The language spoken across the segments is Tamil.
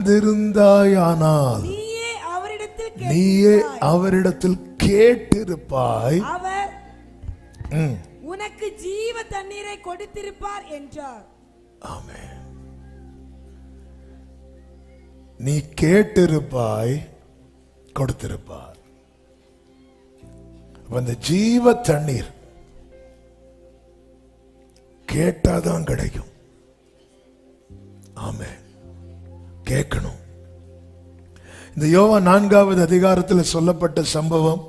இருந்திருந்தாயானால் நீயே அவரிடத்தில் கேட்டிருப்பாய். அவர் உனக்கு ஜீவ தண்ணீரை கொடுத்திருப்பார் என்றார். ஆமென். நீ கேட்டிருப்பாய் கொடுத்திருப்பார். அந்த ஜீவ தண்ணீர் கேட்டாதான் கிடைக்கும். ஆமென். கேட்கணும். இந்த யோவா நான்காவது அதிகாரத்தில் சொல்லப்பட்ட சம்பவம்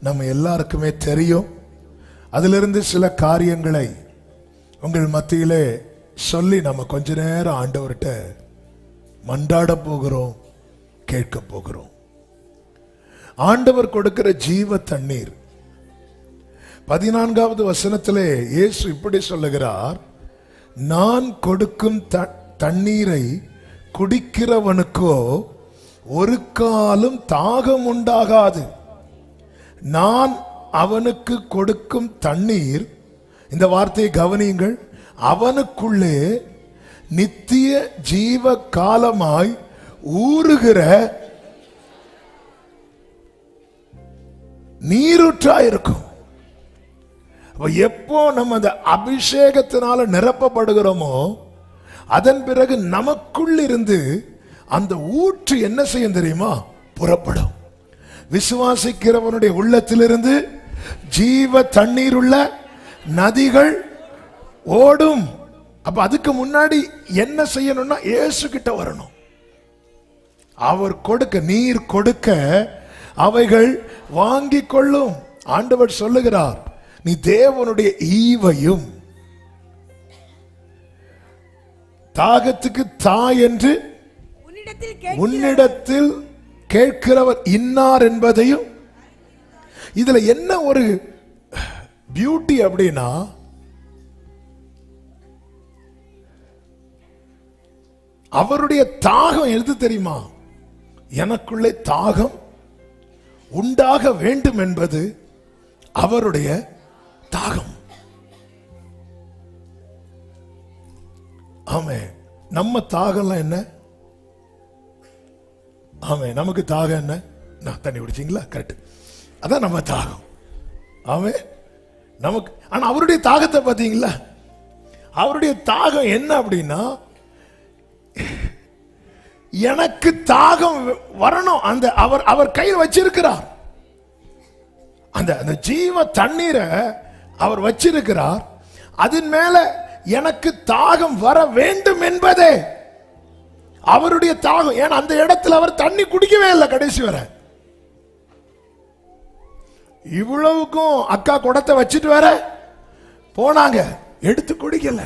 நம்ம எல்லாருக்குமே தெரியும். அதிலிருந்து சில காரியங்களை உங்கள் மத்தியிலே சொல்லி நம்ம கொஞ்ச நேரம் ஆண்டவர்கிட்ட மண்டாட போகிறோம் கேட்க போகிறோம். ஆண்டவர் கொடுக்கிற ஜீவ தண்ணீர். பதினான்காவது வசனத்திலே இயேசு இப்படி சொல்லுகிறார் நான் கொடுக்கும் த- தண்ணீரை குடிக்கிறவனுக்கோ ஒரு காலம் தாகம் உண்டாகாது நான் அவனுக்கு கொடுக்கும் தண்ணீர் இந்த வார்த்தையை கவனியுங்கள் அவனுக்குள்ளே நித்திய ஜீவ காலமாய் ஊறுகிற நீரூற்றாயிருக்கும். இருக்கும் எப்போ நம்ம அந்த அபிஷேகத்தினால நிரப்பப்படுகிறோமோ அதன் பிறகு நமக்குள் இருந்து அந்த ஊற்று என்ன செய்யும் தெரியுமா? புறப்படும். விசுவாசிக்கிறவனுடைய உள்ளத்திலிருந்து ஜீவ தண்ணீர் உள்ள நதிகள் ஓடும். அப்ப அதுக்கு முன்னாடி என்ன செய்யணும்னா இயேசு கிட்ட வரணும். அவர் கொடுக்க நீர் கொடுக்க அவைகள் வாங்கி கொள்ளும். ஆண்டவர் சொல்லுகிறார் நீ தேவனுடைய ஈவையும் தாகத்துக்கு தா என்று உன்னிடத்தில் கேட்கிற உன்னிடத்தில் கேட்கிறவர் இன்னார் என்பதையும் இதுல என்ன ஒரு பியூட்டி அப்படின்னா அவருடைய தாகம் எது தெரியுமா? எனக்குள்ளே தாகம் உண்டாக வேண்டும் என்பது அவருடைய தாகம். ஆமே நம்ம தாகம்லாம் என்ன? ஆமே நமக்கு தாகம் என்ன? நான் தண்ணி குடிச்சிங்களா? கரெக்ட் அதான் நம்ம தாகம். ஆமே நமக்கு ஆனா அவருடைய தாகத்தை பார்த்தீங்களா? அவருடைய தாகம் என்ன அப்படின்னா எனக்கு தாகம் வரணும். அந்த அவர் அவர் கையில் வச்சிருக்கிறார். அந்த அந்த ஜீவ தண்ணீரை அவர் வச்சிருக்கிறார். அதன் மேலே எனக்கு தாகம் வர வேண்டும் என்பதே அவருடைய தாகம். ஏன்னா அந்த இடத்துல அவர் தண்ணி குடிக்கவே இல்லை கடைசி வரை. இவ்வளவுக்கும் அக்கா குடத்தை வச்சுட்டு வர போனாங்க. எடுத்து குடிக்கல.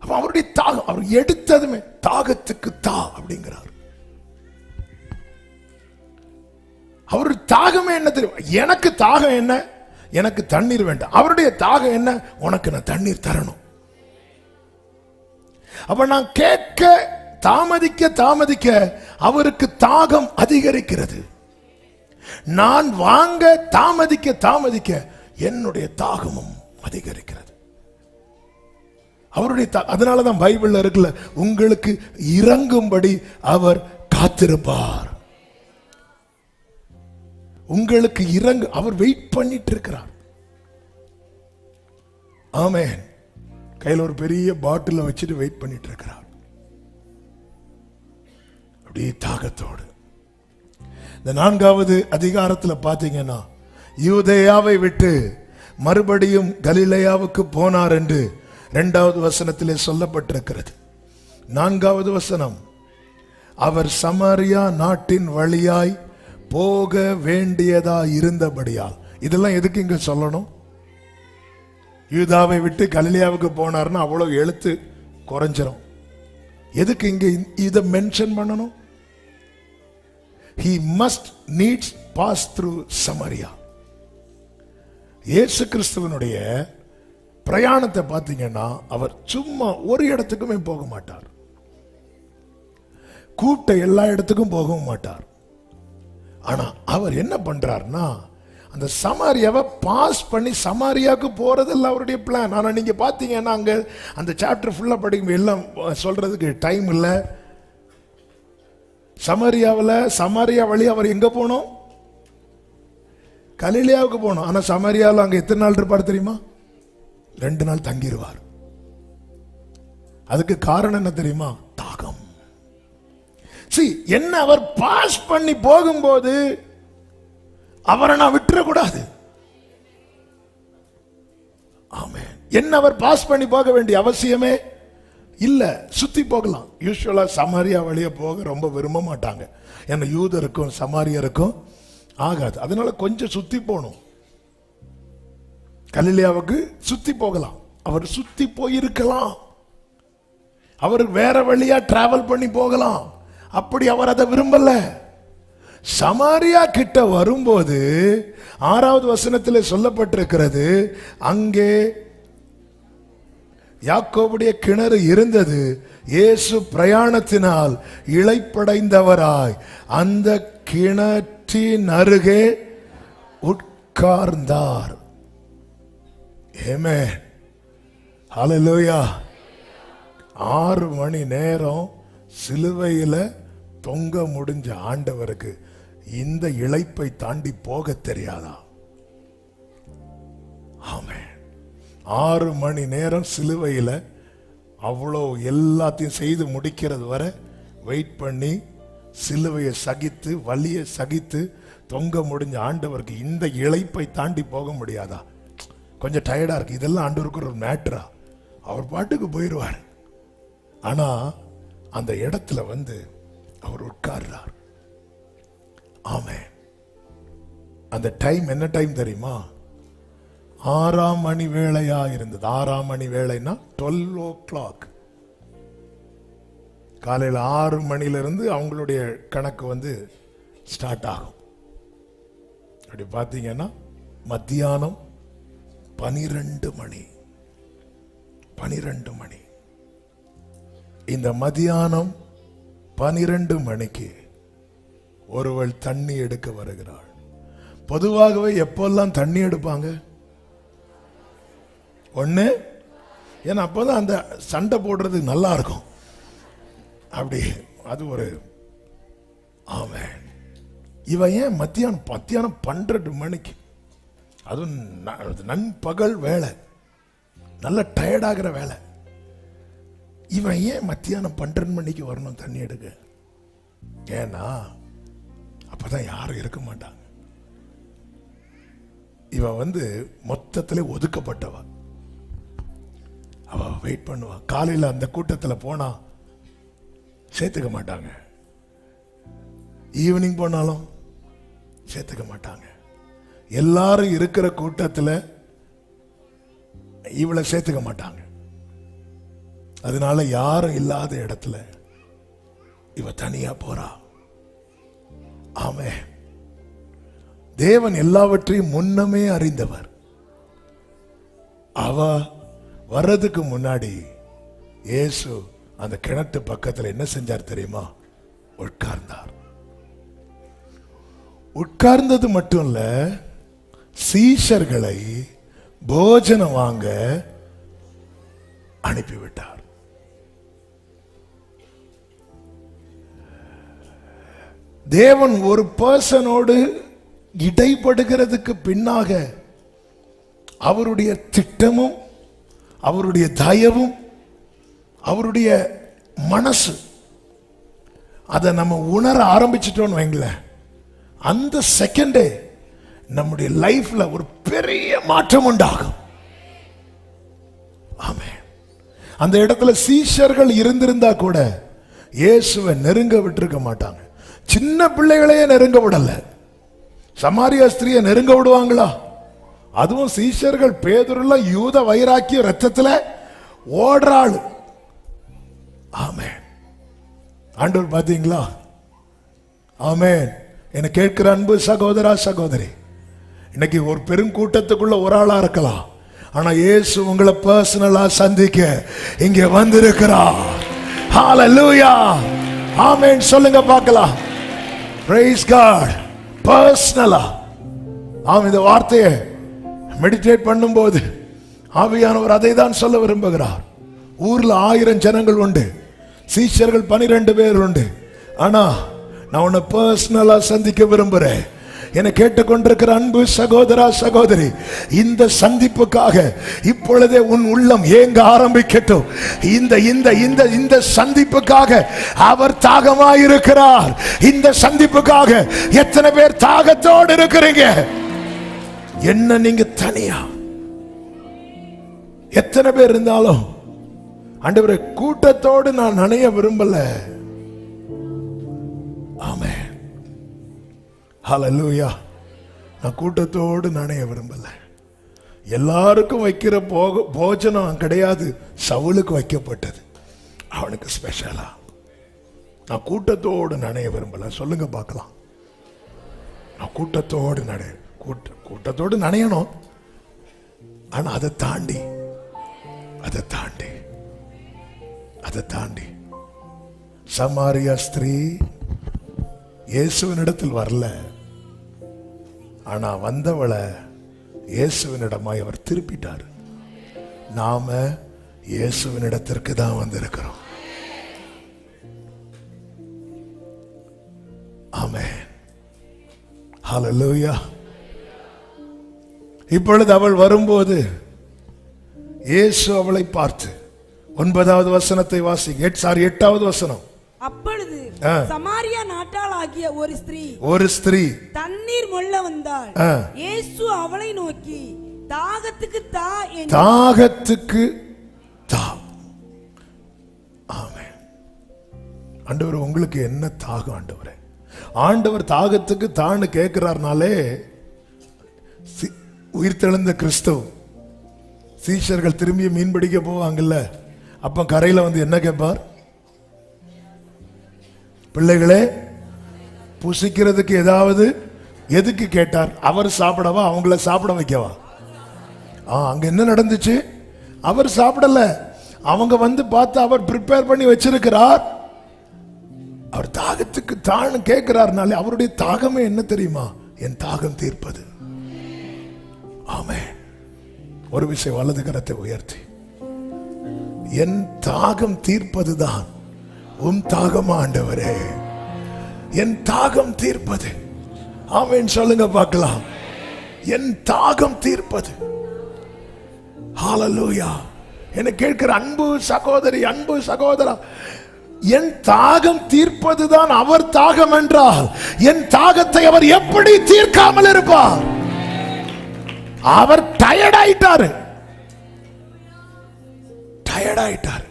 அப்ப அவருடைய தாகம் அவர் எடுத்ததுமே தாகத்துக்கு தா அப்படிங்கிறார். அவருடைய தாகமே என்ன தெரியும்? எனக்கு தாகம் என்ன? எனக்கு தண்ணீர் வேண்டாம். அவருடைய தாகம் என்ன? உனக்கு நான் தண்ணீர் தரணும். அப்ப நான் கேட்க தாமதிக்க தாமதிக்க அவருக்கு தாகம் அதிகரிக்கிறது. நான் வாங்க தாமதிக்க தாமதிக்க என்னுடைய தாகமும் அதிகரிக்கிறது. அவருடைய தா- அதனாலதான் பைபிள்ல இருக்குல்ல உங்களுக்கு இறங்கும்படி அவர் காத்திருப்பார். உங்களுக்கு இறங்கு. அவர் வெயிட் பண்ணிட்டு இருக்கிறார் ஆமேன். கையில் ஒரு பெரிய பாட்டில வச்சுட்டு வெயிட் பண்ணிட்டு இருக்கிறார் அப்படியே தாகத்தோடு. இந்த நான்காவது அதிகாரத்துல பாத்தீங்கன்னா யூதேயாவை விட்டு மறுபடியும் கலிலையாவுக்கு போனார் என்று இரண்டாவது வசனத்திலே சொல்லப்பட்டிருக்கிறது. நான்காவது வசனம் அவர் சமாரியா நாட்டின் வழியாய் போக வேண்டியதா இருந்தபடியால். இதெல்லாம் எதுக்கு இங்க சொல்லணும்? யூதாவை விட்டு கலிலியாவுக்கு போனார்னா அவ்வளவு எழுத்து குறைஞ்சிரும். எதுக்கு இங்க இதை மென்ஷன் பண்ணணும்? He must needs pass through Samaria இயேசு கிறிஸ்துவனுடைய பிரயாணத்தை பார்த்தீங்கன்னா அவர் சும்மா ஒரு இடத்துக்குமே போக மாட்டார். கூப்பிட்ட எல்லா இடத்துக்கும் போகவும் மாட்டார். ஆனால் அவர் என்ன பண்ணுறாருன்னா அந்த சமாரியாவை பாஸ் பண்ணி சமாரியாவுக்கு போறதல்ல அவருடைய பிளான் ஆனால் நீங்கள் பார்த்தீங்கன்னா அங்கே அந்த சாப்டர் ஃபுல்லாக படிக்கும் எல்லாம் சொல்கிறதுக்கு டைம் இல்லை. சமாரியாவில் சமாரியா வழி அவர் எங்கே போனோம்? கலிலியாவுக்கு போனோம். ஆனால் சமாரியாவில் அங்கே எத்தனை நாள் இருப்பார் தெரியுமா? ரெண்டு நாள் தங்கிடுவார் அதுக்கு காரணம் என்ன தெரியுமா? தாகம். சி என்ன அவர் பாஸ் பண்ணி போகும்போது அவரை நான் விட்டுறக்கூடாது. ஆமே என்ன அவர் பாஸ் பண்ணி போக வேண்டிய அவசியமே இல்ல. சுத்தி போகலாம். யூஸ்வலா சமாரியா வழியா போக ரொம்ப விரும்ப மாட்டாங்க. ஏன்னா யூதருக்கும் சமாரியருக்கும் ஆகாது. அதனால கொஞ்சம் சுத்தி போகணும். கலிலியாவுக்கு சுத்தி போகலாம். அவர் சுத்தி போயிருக்கலாம். அவர் வேற வழியா டிராவல் பண்ணி போகலாம். அப்படி அவர் அதை விரும்பல. சமாரியா கிட்ட வரும்போது ஆறாவது வசனத்தில் சொல்லப்பட்டிருக்கிறது அங்கே யாக்கோபுடைய கிணறு இருந்தது இயேசு பிரயாணத்தினால் இழைப்படைந்தவராய் அந்த கிணற்றின் அருகே உட்கார்ந்தார். ஏமே ஹalleluya ஆறு மணி நேரம் சிலுவையில் தொங்க முடிஞ்ச ஆண்டவருக்கு இந்த இழைப்பை தாண்டி போக தெரியாதா? ஆமே ஆறு மணி நேரம் சிலுவையில் அவ்வளோ எல்லாத்தையும் செய்து முடிக்கிறது வரை வெயிட் பண்ணி சிலுவையை சகித்து வலியை சகித்து தொங்க முடிஞ்ச ஆண்டவருக்கு இந்த இழைப்பை தாண்டி போக முடியாதா? கொஞ்சம் டயர்டாக இருக்கு. இதெல்லாம் ஆண்டவருக்கு ஒரு மேட்ரா அவர் பாட்டுக்கு போயிடுவார் ஆனால் அந்த இடத்துல வந்து அவர் உட்கார்றார் ஆமே அந்த டைம் என்ன டைம் தெரியுமா? ஆறாம் மணி வேளையா இருந்தது. ஆறாம் மணி வேளைன்னா டுவெல் ஓ கிளாக் காலையில் ஆறு மணிலிருந்து அவங்களுடைய கணக்கு வந்து ஸ்டார்ட் ஆகும். அப்படி பார்த்தீங்கன்னா மத்தியானம் பனிரெண்டு மணி. பனிரெண்டு மணி. இந்த மதியானம் பனிரெண்டு மணிக்கு ஒருவள் தண்ணி எடுக்க வருகிறாள். பொதுவாகவே எப்பெல்லாம் தண்ணி எடுப்பாங்க? ஒன்று ஏன்னா அப்பதான் அந்த சண்டை போடுறது நல்லா இருக்கும். அப்படி அது ஒரு ஆமாம் இவன் ஏன் மத்தியானம் மத்தியானம் பன்னெண்டு மணிக்கு? அதுவும் ந- நண்பகல் வேலை நல்ல டயர்டாகிற வேலை இவன் ஏன் மத்தியானம் பன்னெண்டு மணிக்கு வரணும்? தண்ணி எடுக்க. ஏன்னா அப்பதான் யாரும் இருக்க மாட்டாங்க. இவன் வந்து மொத்தத்தில் ஒதுக்கப்பட்டவ? அவ வெயிட் பண்ணுவான் காலையில் அந்த கூட்டத்தில் போனால் சேர்த்துக்க மாட்டாங்க. ஈவினிங் போனாலும் சேர்த்துக்க மாட்டாங்க. எல்லாரும் இருக்கிற கூட்டத்தில் இவளை சேர்த்துக்க மாட்டாங்க. அதனால யாரும் இல்லாத இடத்துல இவ தனியா போறா. ஆமே தேவன் எல்லாவற்றையும் முன்னமே அறிந்தவர். அவ வர்றதுக்கு முன்னாடி இயேசு அந்த கிணத்து பக்கத்துல என்ன செஞ்சார் தெரியுமா? உட்கார்ந்தார். உட்கார்ந்தது மட்டும் இல்ல சீஷர்களை போஜனம் வாங்க அனுப்பிவிட்டார். தேவன் ஒரு பர்சனோடு இடைப்படுகிறதுக்கு பின்னாக அவருடைய திட்டமும் அவருடைய தயவும் அவருடைய மனசு அதை நம்ம உணர ஆரம்பிச்சிட்டோம்னு வைங்களேன். அந்த செகண்டே நம்முடைய லைஃப்ல ஒரு பெரிய மாற்றம் உண்டாகும். ஆமே அந்த இடத்துல சீஷர்கள் இருந்திருந்தா கூட இயேசுவை நெருங்க விட்டிருக்க மாட்டாங்க. சின்ன பிள்ளைகளையே நெருங்க விடல. சமாரியா ஸ்திரியை நெருங்க விடுவாங்களா? அதுவும் சீஷர்கள் பேதுருல யூத வைராக்கிய ரத்தத்துல ஓடுறாள். ஆமென். ஆண்டவர் பார்த்தீங்களா? ஆமென். என்னை கேட்கிற அன்பு சகோதரா சகோதரி இன்னைக்கு ஒரு பெருங்கூட்டத்துக்குள்ள ஒரு ஆளா இருக்கலாம். ஆனா இயேசு உங்களை பர்சனலா சந்திக்க இங்க வந்திருக்கிறா ஹalleluya ஆமென். சொல்லுங்க பார்க்கலாம். பிரைஸ் காட் பர்சனலா ஆம் இந்த வார்த்தையை மெடிடேட் பண்ணும்போது ஆவியானவர் அதை தான் சொல்ல விரும்புகிறார். ஊரில் ஆயிரம் ஜனங்கள் உண்டு. சீஷர்கள் பனிரெண்டு பேர் உண்டு. ஆனால் நான் உன்னை பர்சனலாக சந்திக்க விரும்புகிறேன் என்னை கேட்டுக்கொண்டிருக்கிற அன்பு சகோதரா சகோதரி இந்த சந்திப்புக்காக இப்பொழுதே உன் உள்ளம் ஏங்க ஆரம்பிக்கட்டும். இந்த இந்த இந்த இந்த சந்திப்புக்காக அவர் தாகமாயிருக்கிறார். இந்த சந்திப்புக்காக எத்தனை பேர் தாகத்தோடு இருக்கிறீங்க? என்ன நீங்க தனியா? எத்தனை பேர் இருந்தாலும் அண்டவரை கூட்டத்தோடு நான் நனைய விரும்பல. ஆமே ஹலலூயா நான் கூட்டத்தோடு நனைய விரும்பலை. எல்லாருக்கும் வைக்கிற போக போஜனம் கிடையாது. சவுளுக்கு வைக்கப்பட்டது. அவனுக்கு ஸ்பெஷலா நான் கூட்டத்தோடு நனைய விரும்பல. சொல்லுங்க பார்க்கலாம். நான் கூட்டத்தோடு நடைய கூட்ட கூட்டத்தோடு நனையணும். ஆனா அதை தாண்டி அதை தாண்டி அதை தாண்டி சமாரியா ஸ்திரீ இயேசுவினிடத்தில் வரல. ஆனா வந்தவளை இயேசுவினிடமாய் அவர் திருப்பிட்டார். நாம இயேசுவினிடத்திற்கு தான் வந்திருக்கிறோம். ஆமே ஹலலூயா இப்பொழுது அவள் வரும்போது இயேசு அவளை பார்த்து ஒன்பதாவது வசனத்தை வாசி எட் சாரி எட்டாவது வசனம். அப்ப சமாரியா நாட்டாள் ஆகிய ஒரு ஸ்திரீ ஒரு ஸ்திரீ. தண்ணீர் மொள்ள வந்தாள். இயேசு அவளை நோக்கி தாகத்துக்கு தா தாகத்துக்கு தா. ஆமென். ஆண்டவர் உங்களுக்கு என்ன தாகம் ஆண்டவரே? ஆண்டவர் தாகத்துக்கு தான்னு கேட்கிறார்னாலே உயிர்த்தெழுந்த கிறிஸ்தவ சீஷர்கள் திரும்பி மீன் பிடிக்க போவாங்கல்ல அப்ப கரையில வந்து என்ன கேட்பார்? பிள்ளைகளே புசிக்கிறதுக்கு ஏதாவது எதுக்கு கேட்டார்? அவர் சாப்பிடவா? அவங்கள சாப்பிட வைக்கவா? ஆ அங்க என்ன நடந்துச்சு? அவர் சாப்பிடல. அவங்க வந்து பார்த்து அவர் ப்ரிப்பேர் பண்ணி வச்சிருக்கிறார். அவர் தாகத்துக்கு தான் கேட்கிறார்னாலே அவருடைய தாகமே என்ன தெரியுமா? என் தாகம் தீர்ப்பது. ஆமே ஒரு விஷயம் வலது கரத்தை உயர்த்தி. என் தாகம் தீர்ப்பதுதான். உம் தாகம் ஆண்டவரே என் தாகம் தீர்ப்பது. ஆமென் சொல்லுங்க பார்க்கலாம். என் தாகம் தீர்ப்பது. ஹாலலூயா என்ன கேட்கிற அன்பு சகோதரி அன்பு சகோதரா என் தாகம் தீர்ப்பதுதான் அவர் தாகம் என்றால் என் தாகத்தை அவர் எப்படி தீர்க்காமல் இருப்பார்? அவர் டயர்ட் ஆயிட்டாரு. டயர்ட் ஆயிட்டாரு.